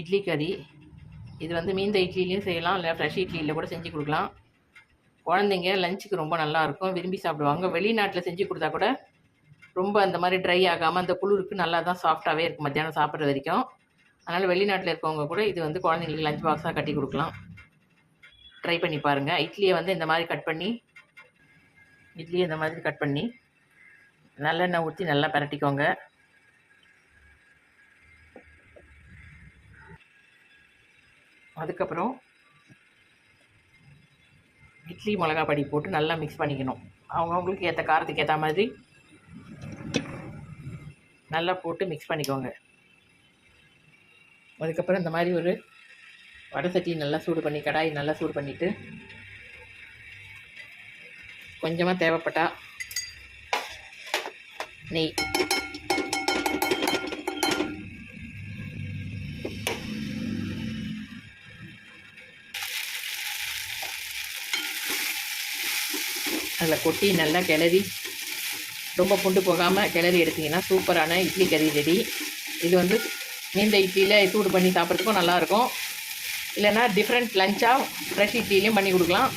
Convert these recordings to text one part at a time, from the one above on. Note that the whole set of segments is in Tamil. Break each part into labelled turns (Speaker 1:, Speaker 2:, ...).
Speaker 1: இட்லி கறி. இது வந்து மீந்த இட்லிலையும் செய்யலாம். இல்லை ஃப்ரெஷ் இட்லியில் கூட செஞ்சு கொடுக்கலாம். குழந்தைங்க லஞ்சுக்கு ரொம்ப நல்லாயிருக்கும் விரும்பி சாப்பிடுவாங்க. வெளிநாட்டில் செஞ்சு கொடுத்தா கூட ரொம்ப அந்த மாதிரி ட்ரை ஆகாமல் அந்த குளிருக்கு நல்லா தான் சாஃப்டாகவே இருக்கும் மத்தியானம் சாப்பிட்ற வரைக்கும். அதனால் வெளிநாட்டில் இருக்கவங்க கூட இது வந்து குழந்தைங்களுக்கு லஞ்ச் பாக்ஸாக கட்டி கொடுக்கலாம். ட்ரை பண்ணி பாருங்கள் இட்லியை வந்து இந்த மாதிரி கட் பண்ணி இட்லியை இந்த மாதிரி கட் பண்ணி நல்லெண்ணெய் ஊற்றி நல்லா பரட்டிக்கோங்க. அதுக்கப்புறம் இட்லி மிளகா பொடி போட்டு நல்லா மிக்ஸ் பண்ணிக்கணும். அவங்கவுங்களுக்கு ஏற்ற காரத்துக்கு ஏற்ற மாதிரி நல்லா போட்டு மிக்ஸ் பண்ணிக்கோங்க. அதுக்கப்புறம் இந்த மாதிரி ஒரு வடை சட்டி நல்லா சூடு பண்ணி கடாயை நல்லா சூடு பண்ணிவிட்டு கொஞ்சமாக தேவைப்பட்டால் நெய். அதில் கொட்டி நல்லா கிளறி ரொம்ப புண்டு போகாமல் கிளறி எடுத்திங்கன்னா சூப்பரான இட்லி கறி ரெடி. இது வந்து நீந்த இட்லியில் சூடு பண்ணி சாப்பிட்றதுக்கும் நல்லாயிருக்கும். இல்லைன்னா டிஃப்ரெண்ட் லஞ்சாக ஃப்ரெஷ் இட்லிலையும் பண்ணி கொடுக்கலாம்.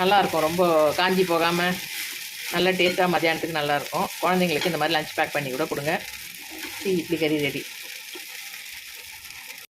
Speaker 1: நல்லாயிருக்கும். ரொம்ப காஞ்சி போகாமல் நல்லா டேஸ்ட்டாக மத்தியானத்துக்கு நல்லாயிருக்கும். குழந்தைங்களுக்கு இந்த மாதிரி லஞ்ச் பேக் பண்ணி கூட கொடுங்க. இட்லி கறி ரெடி.